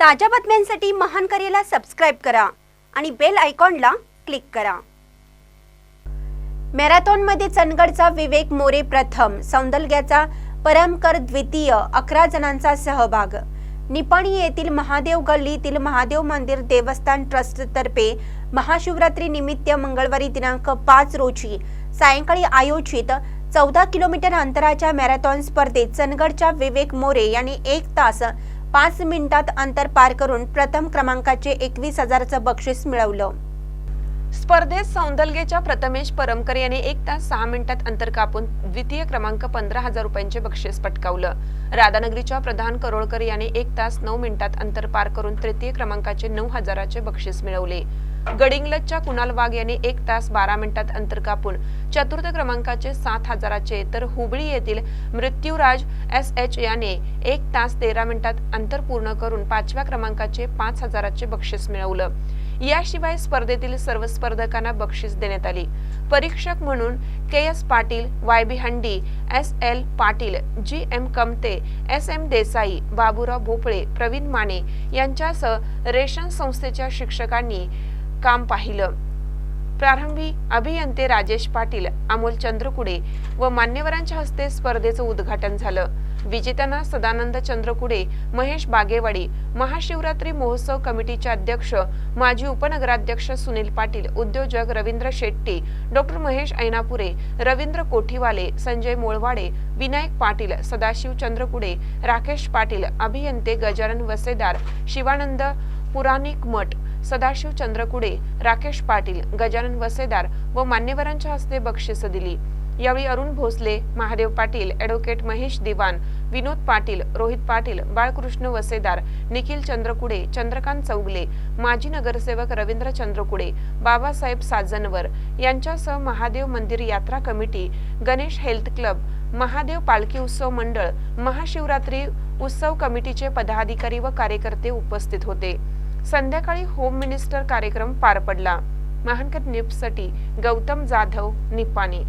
ताज्या बातम्यांसाठी महान करेला सबस्क्राईब करा आणि बेल आयकॉनला क्लिक करा. मॅरेथॉनमध्ये चंदगडचा विवेक मोरे प्रथम सौंदलग्याचा परमकर द्वितीय अकरा जणांचा सहभाग. निपाणी येथील महादेव गल्लीतील महादेव मंदिर देवस्थान ट्रस्टतर्फे महाशिवरात्री निमित्त मंगळवारी दिनांक पाच रोजी सायंकाळी आयोजित चौदा किलोमीटर अंतराच्या मॅरेथॉन स्पर्धेत चंदगडच्या विवेक मोरे यांनी एक तास पाच मिनिटात अंतर पार करून प्रथम क्रमांकाचे एकवीस हजाराचं बक्षीस मिळवलं. स्पर्धेत सौंदलगेच्या प्रथमेश परमकर याने एक तास सहा मिनिटात अंतर कापून द्वितीय क्रमांक पंधरा हजार रुपयांचे बक्षीस पटकावलं. राधानगरीच्या प्रधान करोळकर याने एक तास नऊ मिनिटात अंतर पार करून तृतीय क्रमांकाचे नऊ हजाराचे बक्षीस मिळवले. गडिंग्लजच्या कुणाल वाघ याने एक तास बारा मिनिटात अंतर कापून चतुर्थ क्रमांकाचे सात हजाराचे तर हुबळी येथील मृत्यूराज एस एच याने एक तास तेरा मिनिटात अंतर पूर्ण करून पाचव्या क्रमांकाचे पाच हजाराचे बक्षीस मिळवलं. याशिवाय स्पर्धेतील सर्व स्पर्धकांना बक्षीस देण्यात आली. परीक्षक म्हणून K S Patil Y B Handi S L Patil G M Kamte S M Desai Baburao Bhople Pravin Mane यांच्यासह रेशन संस्थेच्या शिक्षकांनी काम पाहिलं. प्रारंभी अभियंते राजेश पाटील अमोल चंद्रकुडे व मान्यवरांच्या हस्ते स्पर्धेचं उद्घाटन झालं. विजेत्यांना सदानंद चंद्रकुडे महेश बागेवाडी महाशिवरात्री महोत्सव कमिटीचे अध्यक्ष माजी उपनगराध्यक्ष सुनील पाटील उद्योजक रवींद्र शेट्टी डॉक्टर महेश ऐनापुरे रवींद्र कोठीवाले संजय मोळवाडे विनायक पाटील सदाशिव चंद्रकुडे राकेश पाटील अभियंते गजानन वसेदार शिवानंद पुराणिक मठ सदाशिव चंद्रकुडे राकेश पाटील गजानन वसेदार व मान्यवरांच्या हस्ते बक्षिस दिली. यावेळी अरुण भोसले महादेव पाटील ॲडव्होकेट महेश दिवान विनोद पाटील रोहित पाटील बाळकृष्ण वसेदार निखिल चंद्रकुडे चंद्रकांत चौगले माजी नगरसेवक रवींद्र चंद्रकुडे बाबासाहेब साजनवर यांच्यासह महादेव मंदिर यात्रा committee Ganesh health club Mahadev पालखी उत्सव मंडळ महाशिवरात्री उत्सव कमिटीचे पदाधिकारी व कार्यकर्ते उपस्थित होते. संध्याकाळी होम मिनिस्टर कार्यक्रम पार पडला. महानकर निपसाठी गौतम जाधव निपाणी.